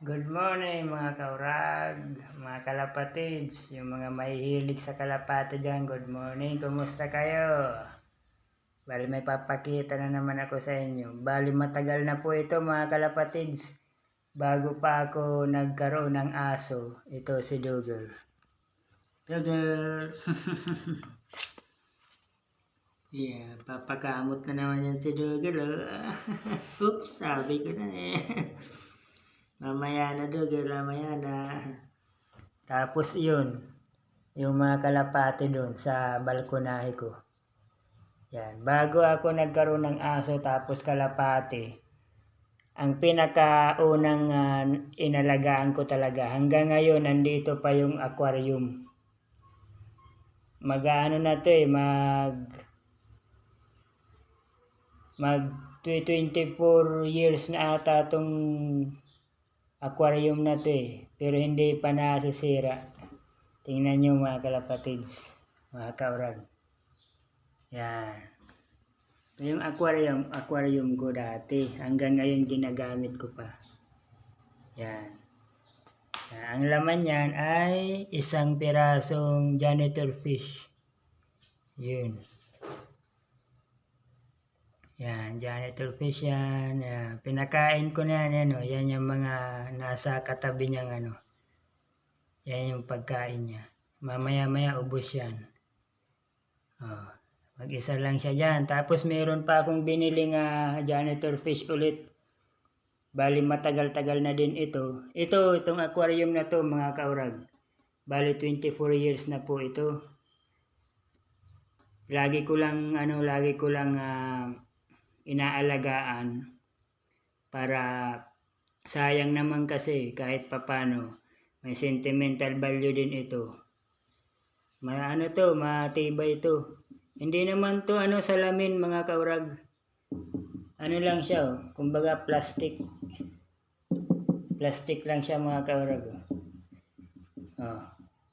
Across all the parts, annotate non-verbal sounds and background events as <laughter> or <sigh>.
Good morning mga kaurag, mga kalapatids, yung mga mahihilig sa kalapati dyan, good morning, kumusta kayo? Bali may papakita na naman ako sa inyo. Bali matagal na po ito mga kalapatids, bago pa ako nagkaroon ng aso, ito si Dugger. Dugger! <laughs> yeah, papakamot na naman yan si Dugger. oh. <laughs> Oops, sabi ko na eh. <laughs> Mamaya na Dugger, mamaya na. Tapos yun, yung mga kalapati doon sa balkonahe ko. Yan, bago ako nagkaroon ng aso tapos kalapati, ang pinakaunang ah, inalagaan ko talaga, hanggang ngayon nandito pa yung aquarium. Mag-ano na to eh, mag mag 24 years na ata tong aquarium na to eh. Pero hindi pa nasisira. Tingnan nyo mga kalapatids, mga kaurag. Yan. Yung aquarium, aquarium ko dati. Hanggang ngayon ginagamit ko pa. Yan. Yan. Ang laman yan ay isang pirasong janitor fish. Yun. Yan, janitor fish yan. yan. Pinakain ko na yan, oh. yan yung mga nasa katabi niyang ano. Yan yung pagkain niya. Mamaya-maya ubos yan. Oh, mag-isa lang siya dyan. Tapos meron pa akong biniling uh, janitor fish ulit. Bali matagal-tagal na din ito. Ito, itong aquarium na to mga kaurag. Bali 24 years na po ito. Lagi ko lang ano, lagi ko lang ah, inaalagaan para sayang naman kasi kahit papano may sentimental value din ito. Ma ano to, matibay ito. Hindi naman to ano salamin mga kaurag. Ano lang siya, oh. kumbaga plastic. Plastic lang siya mga kaurag. Oh. Oh.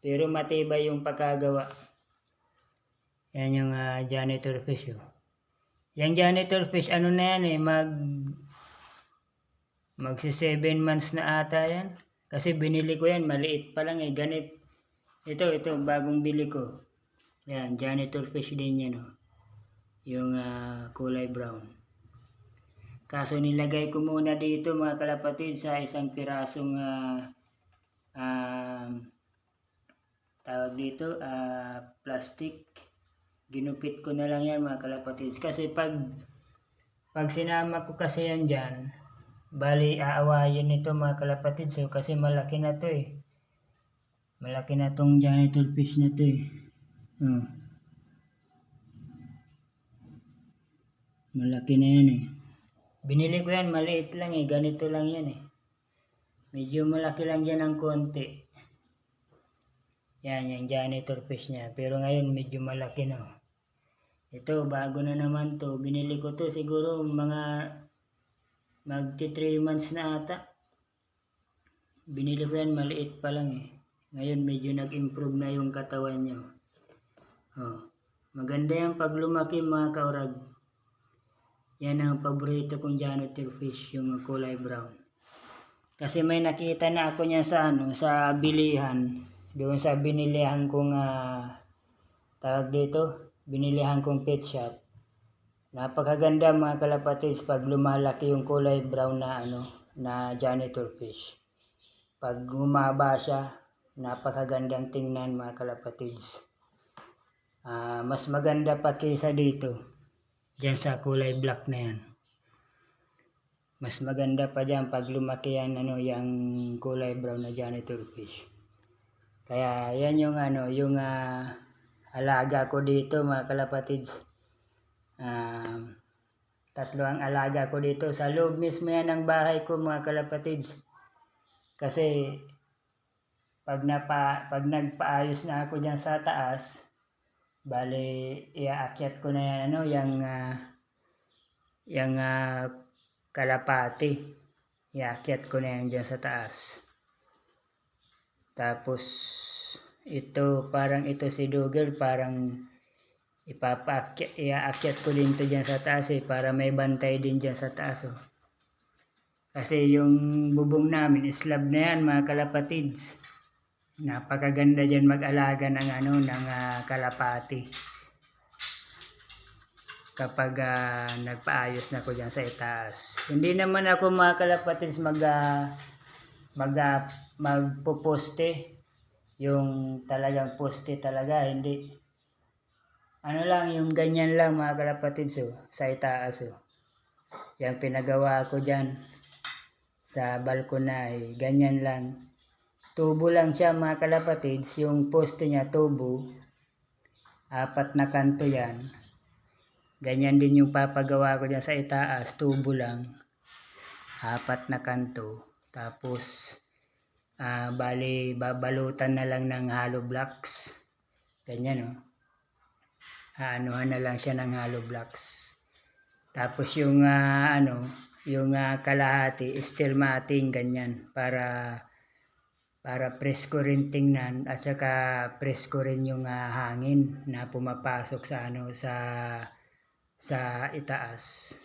Pero matibay yung pagkagawa. Yan yung ah, janitor fish. Oh. Yung janitor fish, ano na yan eh, mag magsi 7 months na ata yan. Kasi binili ko yan, maliit pa lang eh, ganit. Ito, ito, bagong bili ko. Yan, janitor fish din yan oh. Yung ah, kulay brown. Kaso nilagay ko muna dito mga kalapatid sa isang pirasong ah, um, tawag dito, ah, plastic ginupit ko na lang yan mga kalapatids. Kasi pag pag sinama ko kasi yan dyan bali aawayin nito mga kalapatids so, kasi malaki na to eh. Malaki na tong janitor fish na to eh. Hmm. malaki na yan eh. Binili ko yan maliit lang eh. Ganito lang yan eh. Medyo malaki lang yan ng konti. Yan yung janitor fish niya. Pero ngayon medyo malaki na oh. Ito, bago na naman to. Binili ko to siguro mga magti 3 months na ata. Binili ko yan, maliit pa lang eh. Ngayon medyo nag-improve na yung katawan niya. Oh. Maganda yan pag lumaki mga kaurag. Yan ang paborito kong janitor fish, yung kulay brown. Kasi may nakita na ako niya sa ano, sa bilihan. Doon sa binilihan kong uh, tawag dito, binilihan kong pet shop. Napakaganda mga kalapatids pag lumalaki yung kulay brown na ano na janitor fish. Pag humaba siya, napakagandang tingnan mga kalapatids. Uh, mas maganda pa kaysa dito. Diyan sa kulay black na yan. Mas maganda pa diyan pag lumaki yan ano yung kulay brown na janitor fish. Kaya yan yung ano, yung uh, alaga ko dito mga kalapatids. Um, tatlo ang alaga ko dito. Sa loob mismo yan ng bahay ko mga kalapatids. Kasi pag, napa, pag nagpaayos na ako dyan sa taas, bali iaakyat ko na yan ano, yung, uh, yung uh, kalapati. Iakyat ko na yan dyan sa taas. Tapos ito parang ito si Dugel parang ipapaakyat, iaakyat ko din to dyan sa taas eh para may bantay din dyan sa taas oh. Kasi yung bubong namin, slab na yan mga kalapatids. Napakaganda dyan mag-alaga ng ano, ng ah, kalapati. Kapag ah, nagpaayos na ko dyan sa itaas. Hindi naman ako mga kalapatids mag, ah, mag, ah, magpuposte. Yung talagang poste talaga, hindi. Ano lang, yung ganyan lang mga kalapatids oh, sa itaas oh. Yung pinagawa ko dyan sa balkonay, ganyan lang. Tubo lang siya mga kalapatids, yung poste niya tubo. Apat na kanto yan. Ganyan din yung papagawa ko dyan sa itaas, tubo lang. Apat na kanto. Tapos, ah bali, babalutan na lang ng hollow blocks. Ganyan oh. Aanuhan na lang siya ng hollow blocks. Tapos yung ah, ano, yung ah, kalahati, steel matting ganyan para para presko rin tingnan at saka presko rin yung ah, hangin na pumapasok sa ano sa sa itaas.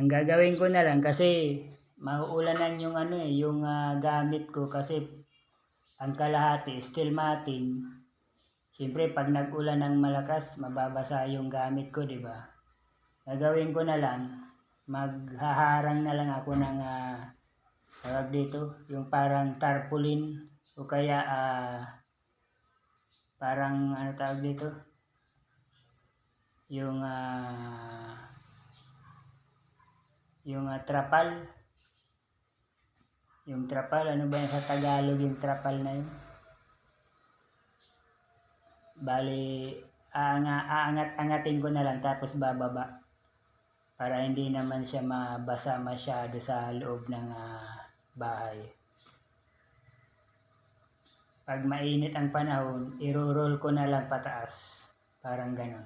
Ang gagawin ko na lang kasi mauulanan yung ano eh, yung ah, gamit ko kasi ang kalahati steel matting. Siyempre pag nag-ulan ng malakas, mababasa yung gamit ko, di ba? Gagawin ko na lang, maghaharang na lang ako ng ah, tawag dito, yung parang tarpaulin o kaya ah, parang ano tawag dito? Yung ah, yung ah, trapal. Yung trapal, ano ba yan sa Tagalog yung trapal na yun? Bali, aanga, aangat-angatin ko na lang tapos bababa para hindi naman siya mabasa masyado sa loob ng ah, bahay. Pag mainit ang panahon, iro-roll ko na lang pataas. Parang ganon.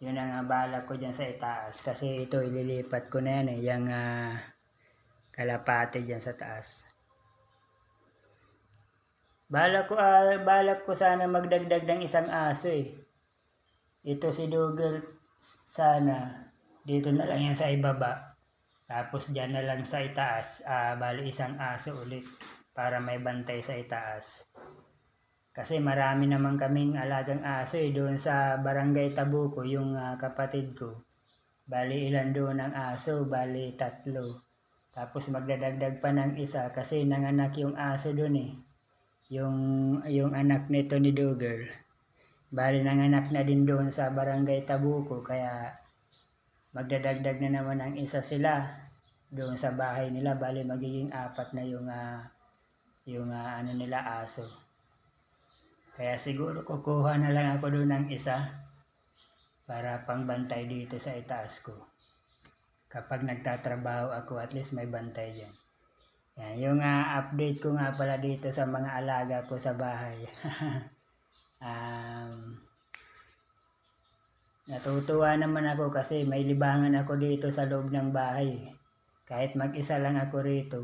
Yun ang uh, balak ko dyan sa itaas. Kasi ito, ililipat ko na yan eh. Yung ah, kalapate dyan sa taas. Balak ko, ah, balak ko sana magdagdag ng isang aso eh. Ito si Dogger sana dito na lang yan sa ibaba. Tapos dyan na lang sa itaas, ah, bali isang aso ulit para may bantay sa itaas. Kasi marami naman kaming alagang aso eh doon sa barangay Tabuco, yung ah, kapatid ko. Bali ilan doon ang aso, bali tatlo. Tapos magdadagdag pa ng isa kasi nanganak yung aso doon eh. Yung, yung anak nito ni Dogger. Bali nanganak na din doon sa barangay Tabuco kaya magdadagdag na naman ng isa sila doon sa bahay nila. Bali magiging apat na yung ah, yung ah, ano nila aso. Kaya siguro kukuha na lang ako doon ng isa para pangbantay dito sa itaas ko. Kapag nagtatrabaho ako, at least may bantay dyan. Yan, yung ah, update ko nga pala dito sa mga alaga ko sa bahay. <laughs> um, natutuwa naman ako kasi may libangan ako dito sa loob ng bahay. Kahit mag-isa lang ako rito,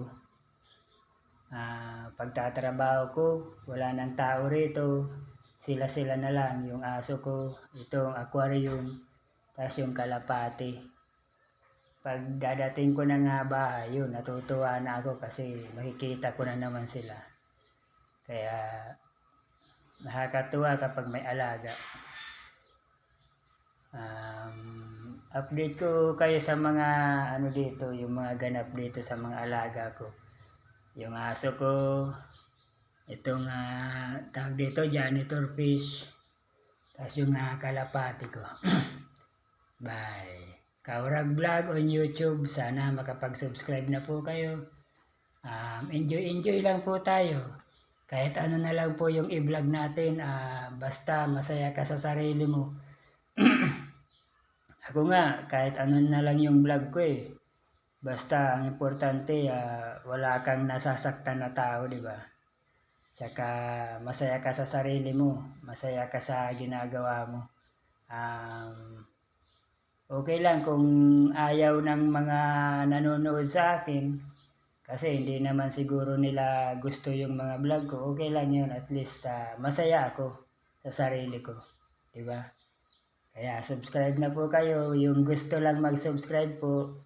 ah pagtatrabaho ko, wala nang tao rito, sila-sila na lang, yung aso ko, itong aquarium, tapos yung kalapati. Pag dadating ko na nga bahay, yun, natutuwa na ako kasi makikita ko na naman sila. Kaya, nakakatuwa kapag may alaga. Um, update ko kayo sa mga ano dito, yung mga ganap dito sa mga alaga ko. Yung aso ko, itong uh, tawag dito, janitor fish. Tapos yung uh, kalapati ko. <clears throat> Bye. Kaurag Vlog on YouTube. Sana makapag-subscribe na po kayo. Um, enjoy, enjoy lang po tayo. Kahit ano na lang po yung i-vlog natin, uh, basta masaya ka sa sarili mo. <clears throat> Ako nga, kahit ano na lang yung vlog ko eh. Basta ang importante, uh, wala kang nasasaktan na tao, di ba? Tsaka masaya ka sa sarili mo, masaya ka sa ginagawa mo. Um, okay lang kung ayaw ng mga nanonood sa akin, kasi hindi naman siguro nila gusto yung mga vlog ko, okay lang yun, at least uh, masaya ako sa sarili ko, di ba? Kaya subscribe na po kayo, yung gusto lang mag-subscribe po,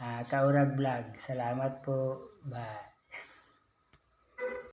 ah, Kaurag Vlog. Salamat po. Bye.